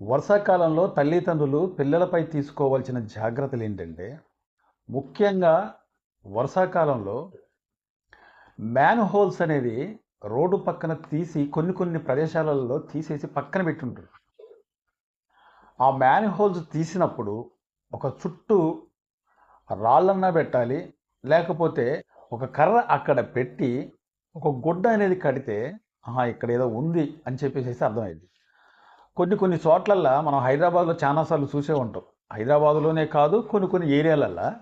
వర్షాకాలంలో తల్లిదండ్రులు పిల్లలపై తీసుకోవాల్సిన జాగ్రత్తలు ఏంటంటే ముఖ్యంగా వర్షాకాలంలో మ్యాన్ హోల్స్ అనేది రోడ్డు పక్కన తీసి కొన్ని కొన్ని ప్రదేశాలలో తీసేసి పక్కన పెట్టుంటారు. ఆ మ్యాన్ హోల్స్ తీసినప్పుడు ఒక చుట్టూ రాళ్ళన్నా పెట్టాలి లేకపోతే ఒక కర్ర అక్కడ పెట్టి ఒక గుడ్డ అనేది కడితే ఆహా ఇక్కడ ఏదో ఉంది అని చెప్పేసి అర్థమైంది కొన్ని కొన్ని చోట్లల్లో మనం హైదరాబాద్లో చాలాసార్లు చూసే ఉంటాం. హైదరాబాద్లోనే కాదు కొన్ని కొన్ని ఏరియాలల్లో.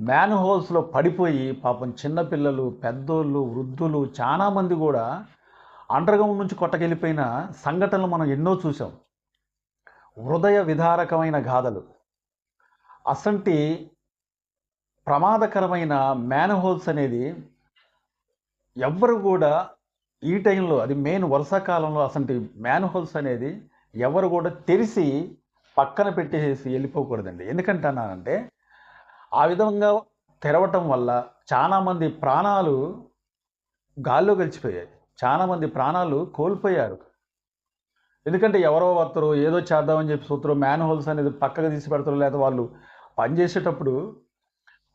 మ్యాన్ హోల్స్లో పడిపోయి పాపం చిన్నపిల్లలు పెద్దోళ్ళు వృద్ధులు చాలామంది కూడా అండర్గ్రౌండ్ నుంచి కొట్టకెళ్ళిపోయిన సంఘటనలు మనం ఎన్నో చూసాం. హృదయ విధారకమైన గాథలు. అసంటి ప్రమాదకరమైన మ్యాన్ హోల్స్ అనేది ఎవ్వరు కూడా ఈ టైంలో అది మెయిన్ వర్షాకాలంలో అసంటి మ్యాన్ హోల్స్ అనేది ఎవరు కూడా తెరిచి పక్కన పెట్టేసి వెళ్ళిపోకూడదండి. ఎందుకంటున్నానంటే ఆ విధంగా తెరవటం వల్ల చాలామంది ప్రాణాలు గాల్లో గలిచిపోయాయి. చాలామంది ప్రాణాలు కోల్పోయారు. ఎందుకంటే ఎవరో వస్తారు ఏదో చేద్దామని చెప్పి చూస్తారు మ్యాన్ హోల్స్ అనేది పక్కకు తీసి పెడతారు లేదా వాళ్ళు పనిచేసేటప్పుడు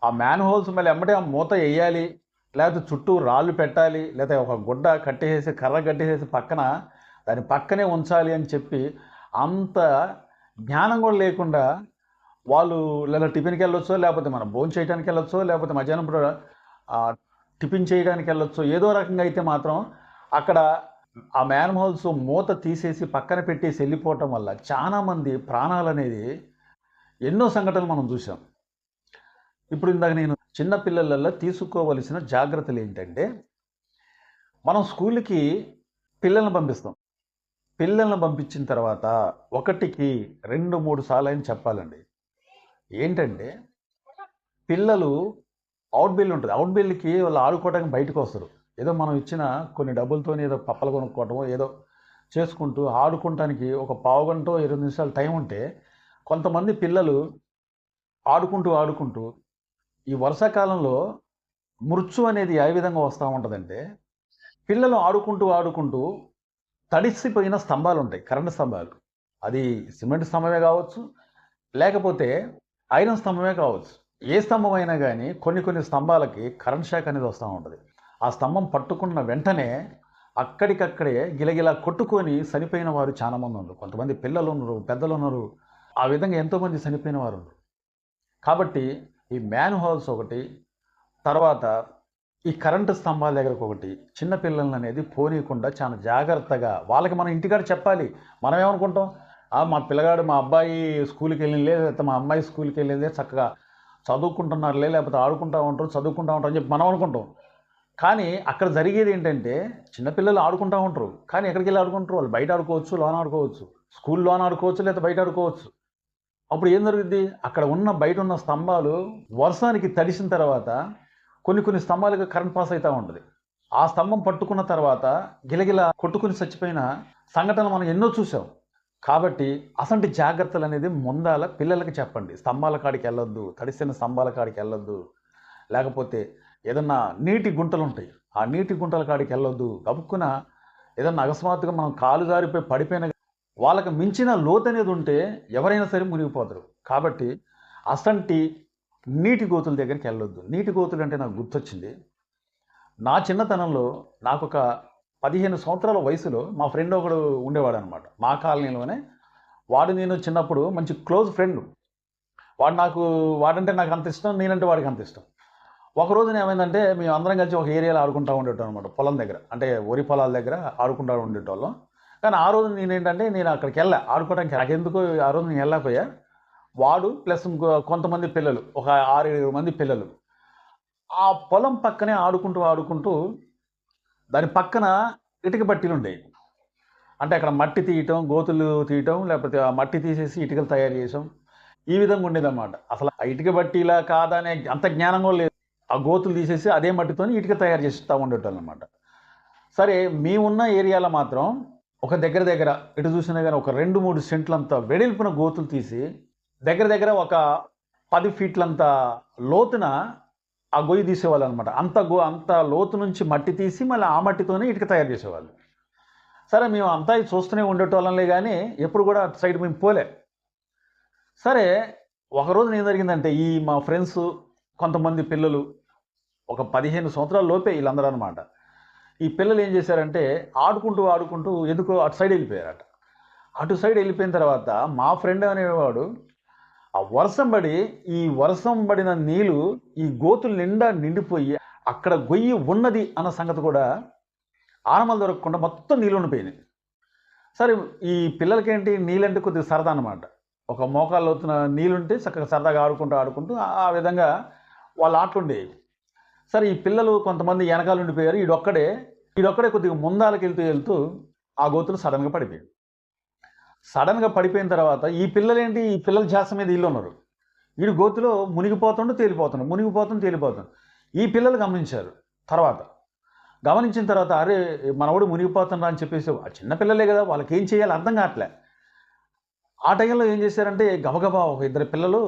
ఆ మ్యాన్ హోల్స్ మళ్ళీ ఎమ్మటే ఆ మూత వేయాలి. లేకపోతే చుట్టూ రాళ్ళు పెట్టాలి లేకపోతే ఒక గుడ్డ కట్టేసేసి కర్ర కట్టేసేసి పక్కన దాని పక్కనే ఉంచాలి అని చెప్పి అంత జ్ఞానం కూడా లేకుండా వాళ్ళు లేదా టిఫిన్కి వెళ్ళొచ్చో లేకపోతే మనం భోజనం చేయడానికి వెళ్ళొచ్చో లేకపోతే మధ్యాహ్నం కూడా టిఫిన్ చేయడానికి వెళ్ళొచ్చు ఏదో రకంగా అయితే మాత్రం అక్కడ ఆ మ్యాన్ హోల్స్ మూత తీసేసి పక్కన పెట్టేసి వెళ్ళిపోవటం వల్ల చాలామంది ప్రాణాలు అనేది ఎన్నో సంఘటనలు మనం చూసాం ఇప్పుడు ఇందాక నేను చిన్నపిల్లలలో తీసుకోవలసిన జాగ్రత్తలు ఏంటంటే మనం స్కూల్కి పిల్లల్ని పంపిస్తాం. పిల్లల్ని పంపించిన తర్వాత ఒకటికి రెండు మూడు సార్లు అని చెప్పాలండి. ఏంటంటే పిల్లలు అవుట్ బిల్ ఉంటుంది. అవుట్ బిల్కి వాళ్ళు ఆడుకోవడానికి బయటకు వస్తారు. ఏదో మనం ఇచ్చిన కొన్ని డబ్బులతో ఏదో పప్పలు కొనుక్కోవటమో ఏదో చేసుకుంటూ ఆడుకోవటానికి ఒక పావు గంట ఇరవై నిమిషాలు టైం ఉంటే కొంతమంది పిల్లలు ఆడుకుంటూ ఆడుకుంటూ ఈ వర్షాకాలంలో మృత్యు అనేది ఏ విధంగా వస్తూ ఉంటుందంటే పిల్లలు ఆడుకుంటూ ఆడుకుంటూ తడిసిపోయిన స్తంభాలు ఉంటాయి కరెంటు స్తంభాలు. అది సిమెంట్ స్తంభమే కావచ్చు లేకపోతే ఐరన్ స్తంభమే కావచ్చు. ఏ స్తంభం అయినా కానీ కొన్ని కొన్ని స్తంభాలకి కరెంట్ షాక్ అనేది వస్తూ ఉంటుంది. ఆ స్తంభం పట్టుకున్న వెంటనే అక్కడికక్కడే గిలగిలా కొట్టుకొని చనిపోయిన వారు చాలామంది ఉన్నారు. కొంతమంది పిల్లలు ఉన్నారు పెద్దలు ఉన్నారు. ఆ విధంగా ఎంతోమంది చనిపోయిన వారు ఉన్నారు. కాబట్టి ఈ మ్యాన్ హోల్స్ ఒకటి తర్వాత ఈ కరెంటు స్తంభాల దగ్గరకు ఒకటి చిన్న పిల్లల్ని అనేది పోనీయకుండా చాలా జాగ్రత్తగా వాళ్ళకి మనం ఇంటికాడ చెప్పాలి. మనం ఏమనుకుంటాం? మా పిల్లగాడు మా అబ్బాయి స్కూల్కి వెళ్ళిందే లేకపోతే మా అమ్మాయి స్కూల్కి వెళ్ళిందే చక్కగా చదువుకుంటున్నారులే లేకపోతే ఆడుకుంటా ఉంటారు చదువుకుంటా ఉంటారు అని చెప్పి మనం అనుకుంటాం. కానీ అక్కడ జరిగేది ఏంటంటే చిన్నపిల్లలు ఆడుకుంటూ ఉంటారు. కానీ ఎక్కడికి వెళ్ళి ఆడుకుంటారు? వాళ్ళు బయట ఆడుకోవచ్చు లోన ఆడుకోవచ్చు. స్కూల్లోన ఆడుకోవచ్చు లేకపోతే బయట ఆడుకోవచ్చు. అప్పుడు ఏం జరుగుద్ది? అక్కడ ఉన్న బయట ఉన్న స్తంభాలు వర్షానికి తడిసిన తర్వాత కొన్ని కొన్ని స్తంభాలకు కరెంట్ పాస్ అవుతూ ఉంటుంది. ఆ స్తంభం పట్టుకున్న తర్వాత గిలగిల కొట్టుకుని చచ్చిపోయిన సంఘటనలు మనం ఎన్నో చూసాం కాబట్టి అసంటి జాగ్రత్తలు అనేది ముందాల పిల్లలకి చెప్పండి. స్తంభాల కాడికి వెళ్ళొద్దు తడిసిన స్తంభాల కాడికి వెళ్ళొద్దు. లేకపోతే ఏదన్నా నీటి గుంటలు ఉంటాయి. ఆ నీటి గుంటల కాడికి వెళ్ళొద్దు. గబుక్కున ఏదన్నా అకస్మాత్తుగా మనం కాలు జారిపోయి పడిపోయిన వాళ్ళకి మించిన లోతు అనేది ఉంటే ఎవరైనా సరే మునిగిపోతారు. కాబట్టి అసంటి నీటి గోతుల దగ్గరికి వెళ్ళొద్దు. నీటి గోతులు అంటే నాకు గుర్తొచ్చింది. నా చిన్నతనంలో నాకు ఒక పదిహేను సంవత్సరాల వయసులో మా ఫ్రెండ్ ఒకడు ఉండేవాడు అనమాట మా కాలనీలోనే వాడు నేను చిన్నప్పుడు మంచి క్లోజ్ ఫ్రెండ్. వాడు నాకు వాడంటే నాకు అంత ఇష్టం నేనంటే వాడికి అంత ఇష్టం. ఒక రోజున ఏమైందంటే మేము అందరం కలిసి ఒక ఏరియాలో ఆడుకుంటూ ఉండేటోం అనమాట పొలం దగ్గర. అంటే వరి పొలాల దగ్గర ఆడుకుంటూ ఉండేటోళ్ళం. కానీ ఆ రోజు నేనేంటంటే నేను అక్కడికి వెళ్ళా ఆడుకోవడానికి నాకెందుకు ఆ రోజు నేను వెళ్ళకపోయా. వాడు ప్లస్ ఇంకో కొంతమంది పిల్లలు ఒక ఆరు ఏడు మంది పిల్లలు. ఆ పొలం పక్కనే ఆడుకుంటూ ఆడుకుంటూ దాని పక్కన ఇటుక బట్టీలు ఉండేవి. అంటే అక్కడ మట్టి తీయటం గోతులు తీయటం లేకపోతే ఆ మట్టి తీసేసి ఇటుకలు తయారు చేసాం. ఈ విధంగా ఉండేదన్నమాట. అసలు ఆ ఇటుక బట్టీలా కాదనే అంత జ్ఞానం కూడా లేదు. ఆ గోతులు తీసేసి అదే మట్టితో ఇటుక తయారు చేస్తూ ఉండేటం అనమాట సరే మేమున్న ఏరియాలో మాత్రం ఒక దగ్గర దగ్గర ఇటు చూసినా కానీ ఒక రెండు మూడు సెంట్లంత వెడల్పున గోతులు తీసి దగ్గర దగ్గర ఒక పది ఫీట్లంత లోతున ఆ గొయ్యి తీసేవాళ్ళు అనమాట అంత గో అంత లోతు నుంచి మట్టి తీసి మళ్ళీ ఆ మట్టితోనే ఇటుక తయారు చేసేవాళ్ళు. సరే మేము అంతా ఇది చూస్తూనే ఉండేటోళ్ళంలే కానీ ఎప్పుడు కూడా అటు సైడ్ మేము పోలే. సరే ఒకరోజు ఏం జరిగిందంటే ఈ మా ఫ్రెండ్స్ కొంతమంది పిల్లలు ఒక పదిహేను సంవత్సరాల లోపే వీళ్ళందరూ అనమాట ఈ పిల్లలు ఏం చేశారంటే ఆడుకుంటూ ఆడుకుంటూ ఎందుకో అటు సైడ్ వెళ్ళిపోయారట. అటు సైడ్ వెళ్ళిపోయిన తర్వాత మా ఫ్రెండ్ అనేవాడు ఆ వర్షం పడి ఈ వర్షం పడిన నీళ్ళు ఈ గోతులు నిండా నిండిపోయి అక్కడ గొయ్యి ఉన్నది అన్న సంగతి కూడా ఆనమలు దొరకకుండా మొత్తం నీళ్ళు ఉండిపోయినాయి. సరే ఈ పిల్లలకేంటి? నీళ్ళంటే కొద్దిగా సరదా అనమాట ఒక మోకాళ్ళు అవుతున్న నీళ్ళుంటే చక్కగా సరదాగా ఆడుకుంటూ ఆడుకుంటూ ఆ- ఆ విధంగా వాళ్ళ ఆటలు ఉండేవి సరే ఈ పిల్లలు కొంతమంది వెనకాల ఉండిపోయారు. ఈడొక్కడే ఈడొక్కడే కొద్దిగా ముందాలకు వెళ్తూ వెళ్తూ ఆ గోతులు సడన్గా పడిపోయాడు. సడన్గా పడిపోయిన తర్వాత ఈ పిల్లలేంటి? ఈ పిల్లల ధ్యాస మీద ఇల్లు ఉన్నారు వీడు గోతులో మునిగిపోతుండు తేలిపోతుండు మునిగిపోతుండు తేలిపోతుండు. ఈ పిల్లలు గమనించారు. తర్వాత గమనించిన తర్వాత అరే మనవాడు మునిగిపోతుండ్రా అని చెప్పేసి ఆ చిన్నపిల్లలే కదా వాళ్ళకి ఏం చేయాలి అర్థం కావట్లే. ఆ టైంలో ఏం చేశారంటే గబగబా ఒక ఇద్దరు పిల్లలు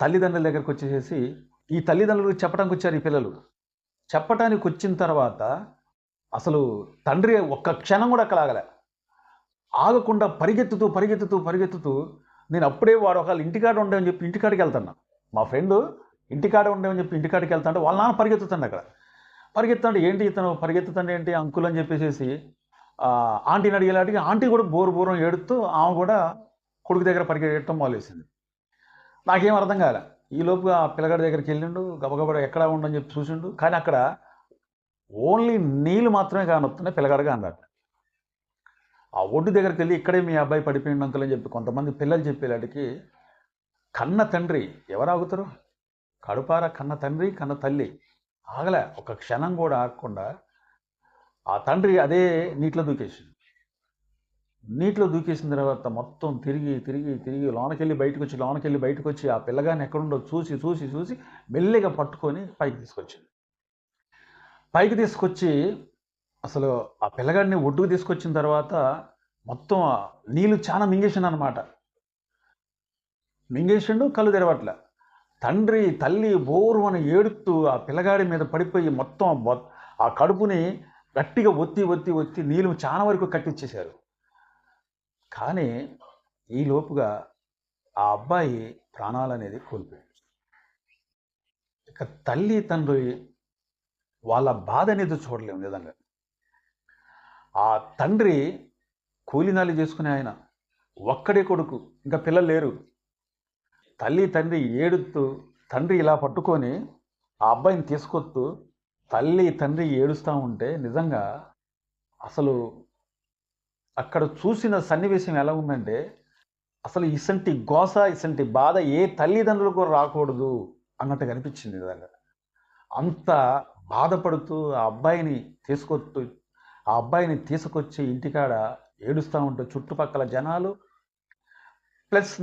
తల్లిదండ్రుల దగ్గరకు వచ్చేసేసి ఈ తల్లిదండ్రులకు చెప్పడానికి వచ్చారు ఈ పిల్లలు. చెప్పటానికి వచ్చిన తర్వాత అసలు తండ్రి ఒక్క క్షణం కూడా అక్కడ ఆగలే. ఆగకుండా పరిగెత్తుతూ పరిగెత్తుతూ పరిగెత్తుతూ నేను అప్పుడే వాడు ఒకళ్ళు ఇంటికాడ ఉండేవని చెప్పి ఇంటికాడికి వెళ్తున్నా. మా ఫ్రెండ్ ఇంటికాడ ఉండేవని చెప్పి ఇంటికాడికి వెళ్తాడు వాళ్ళ నాన్న పరిగెత్తుతాడు అక్కడ. పరిగెత్తాడు ఏంటి ఇతను? పరిగెత్తుతాడు ఏంటి అంకుల్ అని చెప్పేసి ఆంటీని అడిగేలాంటికి ఆంటీ కూడా బోరు బోరం ఏడుతూ ఆమె కూడా కొడుకు దగ్గర పరిగెట్టడం మొదలేసింది నాకేం అర్థం కాలే. ఈలోపు ఆ పిల్లగాడి దగ్గరికి వెళ్ళిండు గబగబడ ఎక్కడ ఉండని చెప్పి చూసిండు. కానీ అక్కడ ఓన్లీ నీళ్ళు మాత్రమే కానొస్తున్నాయి పిల్లగాడుగా అన్నాడు ఆ ఒడ్డు దగ్గరికి వెళ్ళి ఇక్కడే మీ అబ్బాయి పడిపోయిండు అంకుల్ అని చెప్పి కొంతమంది పిల్లలు చెప్పేలాడికి కన్న తండ్రి ఎవరు ఆగుతారు? కడుపార కన్న తండ్రి కన్న తల్లి. ఆగలే ఒక క్షణం కూడా ఆగకుండా ఆ తండ్రి అదే నీటిలో దూకేసింది నీటిలో దూకేసిన తర్వాత మొత్తం తిరిగి తిరిగి తిరిగి లోనకెళ్ళి బయటకు వచ్చి లోనకెళ్ళి బయటకు వచ్చి ఆ పిల్లగాని ఎక్కడుండో చూసి చూసి చూసి మెల్లిగా పట్టుకొని పైకి తీసుకొచ్చింది. పైకి తీసుకొచ్చి అసలు ఆ పిల్లగాడిని ఒడ్డుకు తీసుకొచ్చిన తర్వాత మొత్తం నీళ్ళు చాలా మింగేసిండు అనమాట మింగేసిండు కళ్ళు తెరవట్లే. తండ్రి తల్లి బోరు అని ఏడుతూ ఆ పిల్లగాడి మీద పడిపోయి మొత్తం ఆ ఆ కడుపుని గట్టిగా ఒత్తి ఒత్తి ఒత్తి నీళ్ళు చాలా వరకు కట్టించేశారు కానీ ఈ లోపుగా ఆ అబ్బాయి ప్రాణాలు అనేది కోల్పోయాడు. ఇక తల్లి తండ్రి వాళ్ళ బాధ అనేది చూడలేము నిజంగా. ఆ తండ్రి కూలినాలి చేసుకునే ఆయన ఒక్కడే కొడుకు ఇంకా పిల్లలు లేరు. తల్లి తండ్రి ఏడుతూ తండ్రి ఇలా పట్టుకొని ఆ అబ్బాయిని తీసుకొస్తూ తల్లి తండ్రి ఏడుస్తూ ఉంటే నిజంగా అసలు అక్కడ చూసిన సన్నివేశం ఎలా ఉందంటే అసలు ఇసంటి గోస ఇసంటి బాధ ఏ తల్లిదండ్రులకు రాకూడదు అన్నట్టు కనిపించింది నిజంగా. అంత బాధపడుతూ ఆ అబ్బాయిని తీసుకొస్తూ ఆ అబ్బాయిని తీసుకొచ్చి ఇంటికాడ ఏడుస్తూ ఉంటే చుట్టుపక్కల జనాలు ప్లస్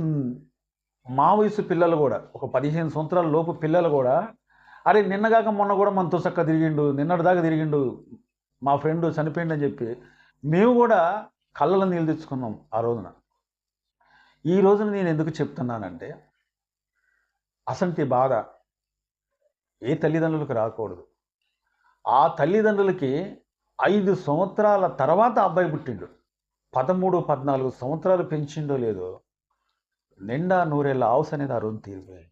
మా వయసు పిల్లలు కూడా ఒక పదిహేను సంవత్సరాల లోపు పిల్లలు కూడా అరే నిన్నగాక మొన్న కూడా మనతో చక్క తిరిగిండు నిన్నటి దాకా తిరిగిండు మా ఫ్రెండ్ చనిపోయిండు అని చెప్పి మేము కూడా కళ్ళలో నీళ్ళు తెచ్చుకున్నాం ఆ రోజున. ఈ రోజున నేను ఎందుకు చెప్తున్నానంటే అసంటి బాధ ఏ తల్లిదండ్రులకు రాకూడదు. ఆ తల్లిదండ్రులకి ఐదు సంవత్సరాల తర్వాత అబ్బాయి పుట్టిండు. పదమూడు పద్నాలుగు సంవత్సరాలు పెంచిండో లేదో నిండా నూరేళ్ళ ఆవుస్ అనేది ఆ రోజు తీరిపోయాయి.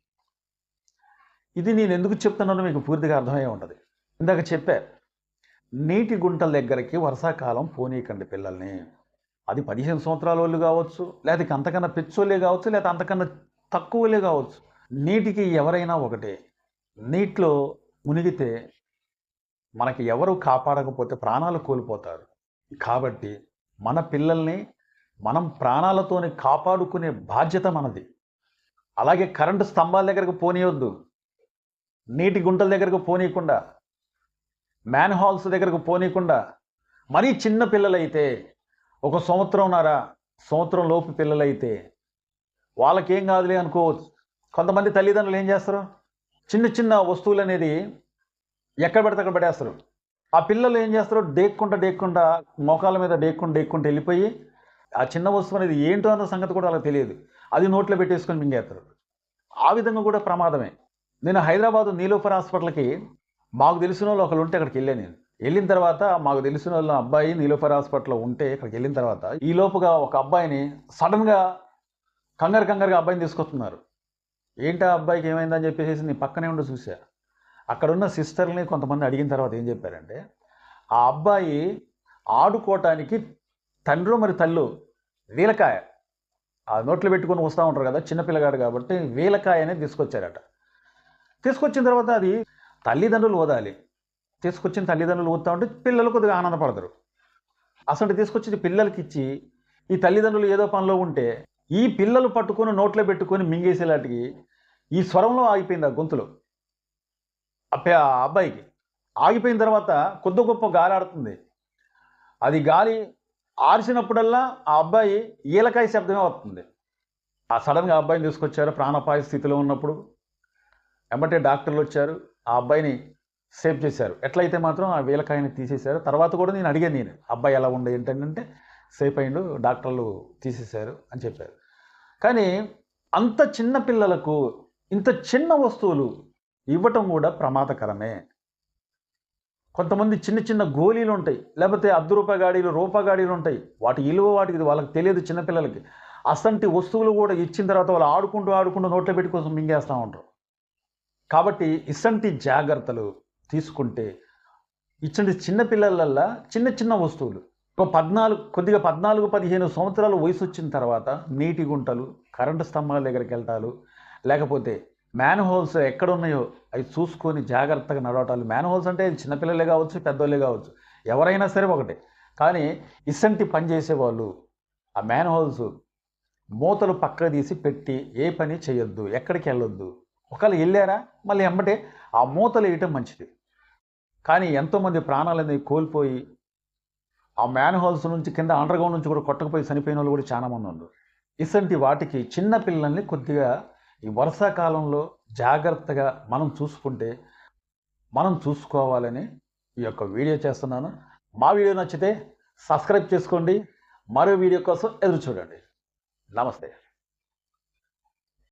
ఇది నేను ఎందుకు చెప్తున్నానో మీకు పూర్తిగా అర్థమై ఉండదు ఇందాక చెప్పా నీటి గుంటల దగ్గరికి వర్షాకాలం పోనీయకండి పిల్లల్ని. అది పదిహేను సంవత్సరాల వాళ్ళు కావచ్చు లేదా అంతకన్నా పెచ్చోళ్ళే కావచ్చు లేదా అంతకన్నా తక్కువలే కావచ్చు. నీటికి ఎవరైనా ఒకటే. నీటిలో మునిగితే మనకి ఎవరు కాపాడకపోతే ప్రాణాలు కోల్పోతారు. కాబట్టి మన పిల్లల్ని మనం ప్రాణాలతోనే కాపాడుకునే బాధ్యత మనది. అలాగే కరెంటు స్తంభాల దగ్గరకు పోనీయొద్దు. నీటి గుంటల దగ్గరకు పోనీయకుండా మ్యాన్ హాల్స్ దగ్గరకు పోనీయకుండా మరీ చిన్న పిల్లలైతే ఒక సంవత్సరంన్నర సంవత్సరం లోపు పిల్లలైతే వాళ్ళకేం కాదులే అనుకోవచ్చు. కొంతమంది తల్లిదండ్రులు ఏం చేస్తారు? చిన్న చిన్న వస్తువులు అనేది ఎక్కడ పడితే అక్కడ పడేస్తారు. ఆ పిల్లలు ఏం చేస్తారు డేక్కుంటా డేక్కుండా మోకాల మీద డేక్కుంటా డేక్కుంటా వెళ్ళిపోయి ఆ చిన్న వస్తువు అనేది ఏంటో అన్న సంగతి కూడా వాళ్ళకి తెలియదు. అది నోట్లో పెట్టేసుకొని మింగేస్తారు. ఆ విధంగా కూడా ప్రమాదమే. నేను హైదరాబాద్ నీలోఫర్ హాస్పిటల్కి మాకు తెలిసిన వాళ్ళు ఒకరు ఉంటే అక్కడికి వెళ్ళాను నేను. వెళ్ళిన తర్వాత మాకు తెలిసిన వాళ్ళ అబ్బాయి నీలోఫర్ హాస్పిటల్లో ఉంటే ఇక్కడికి వెళ్ళిన తర్వాత ఈ లోపుగా ఒక అబ్బాయిని సడన్గా కంగారు కంగారుగా అబ్బాయిని తీసుకొస్తున్నారు. ఏంటా అబ్బాయికి ఏమైందని చెప్పేసి నేను పక్కనే ఉండి చూసా. అక్కడ ఉన్న సిస్టర్ని కొంతమంది అడిగిన తర్వాత ఏం చెప్పారంటే ఆ అబ్బాయి ఆడుకోవటానికి తండ్రి మరి తల్లు వీలకాయ. ఆ నోట్లో పెట్టుకొని వస్తూ ఉంటారు కదా చిన్నపిల్లగాడు కాబట్టి వీలకాయ అనేది తీసుకొచ్చారట. తీసుకొచ్చిన తర్వాత అది తల్లిదండ్రులు ఓదాలి. తీసుకొచ్చిన తల్లిదండ్రులు ఊతా ఉంటే పిల్లలు కొద్దిగా ఆనందపడతారు. అసలు తీసుకొచ్చి పిల్లలకి ఇచ్చి ఈ తల్లిదండ్రులు ఏదో పనిలో ఉంటే ఈ పిల్లలు పట్టుకొని నోట్లో పెట్టుకొని మింగేసేలాంటికి ఈ స్వరంలో ఆగిపోయింది ఆ గొంతులో. ఆ ఆ అబ్బాయికి. ఆగిపోయిన తర్వాత కొద్ది గొప్ప గాలి ఆడుతుంది. అది గాలి ఆర్చినప్పుడల్లా ఆ అబ్బాయి ఈలకాయ శబ్దమే వస్తుంది. ఆ సడన్గా అబ్బాయిని తీసుకొచ్చారు ప్రాణాపాయ స్థితిలో ఉన్నప్పుడు. వెంబటే డాక్టర్లు వచ్చారు. ఆ అబ్బాయిని సేవ్ చేశారు. ఎట్లయితే మాత్రం ఆ వీలకాయని తీసేశారు. తర్వాత కూడా నేను అడిగాను నేను అబ్బాయి ఎలా ఉండే ఏంటంటే సేఫ్ అయిండు డాక్టర్లు తీసేశారు అని చెప్పారు. కానీ అంత చిన్న పిల్లలకు ఇంత చిన్న వస్తువులు ఇవ్వటం కూడా ప్రమాదకరమే. కొంతమంది చిన్న చిన్న గోళీలు ఉంటాయి. లేకపోతే అర్ధ రూపాయ గాడీలు రూపాయ గాడీలు ఉంటాయి. వాటి విలువ వాటికి వాళ్ళకి తెలియదు చిన్నపిల్లలకి అసంటి వస్తువులు కూడా ఇచ్చిన తర్వాత వాళ్ళు ఆడుకుంటూ ఆడుకుంటూ నోట్లో పెట్టి కోసం మింగేస్తూ ఉంటారు. కాబట్టి ఇసంటి జాగ్రత్తలు తీసుకుంటే ఇచ్చండి చిన్న పిల్లలల్లా చిన్న చిన్న వస్తువులు. ఒక పద్నాలుగు కొద్దిగా పద్నాలుగు పదిహేను సంవత్సరాలు వయసు వచ్చిన తర్వాత నీటి గుంటలు కరెంటు స్తంభాల దగ్గరికి వెళ్తాలు లేకపోతే మ్యాన్ హోల్స్ ఎక్కడ ఉన్నాయో అవి చూసుకొని జాగ్రత్తగా నడవటాలు. మ్యాన్ హోల్స్ అంటే చిన్నపిల్లలే కావచ్చు పెద్దోళ్ళే కావచ్చు. ఎవరైనా సరే ఒకటే. కానీ ఇసంటి పని చేసేవాళ్ళు ఆ మ్యాన్ హోల్స్ మూతలు పక్క తీసి పెట్టి ఏ పని చేయొద్దు ఎక్కడికి వెళ్ళొద్దు. ఒకవేళ వెళ్ళారా మళ్ళీ ఎమ్మటే ఆ మూతలు వేయటం మంచిది. కానీ ఎంతోమంది ప్రాణాలని కోల్పోయి ఆ మ్యాన్ హోల్స్ నుంచి కింద అండర్గ్రౌండ్ నుంచి కూడా కొట్టకపోయి చనిపోయిన వాళ్ళు కూడా చాలా మంది ఉన్నారు. ఇసంటి వాటికి చిన్న పిల్లల్ని కొద్దిగా ఈ వర్షాకాలంలో జాగ్రత్తగా మనం చూసుకుంటే మనం చూసుకోవాలని ఈ యొక్క వీడియో చేస్తున్నాను. మా వీడియో నచ్చితే సబ్స్క్రైబ్ చేసుకోండి. మరో వీడియో కోసం ఎదురు చూడండి. నమస్తే.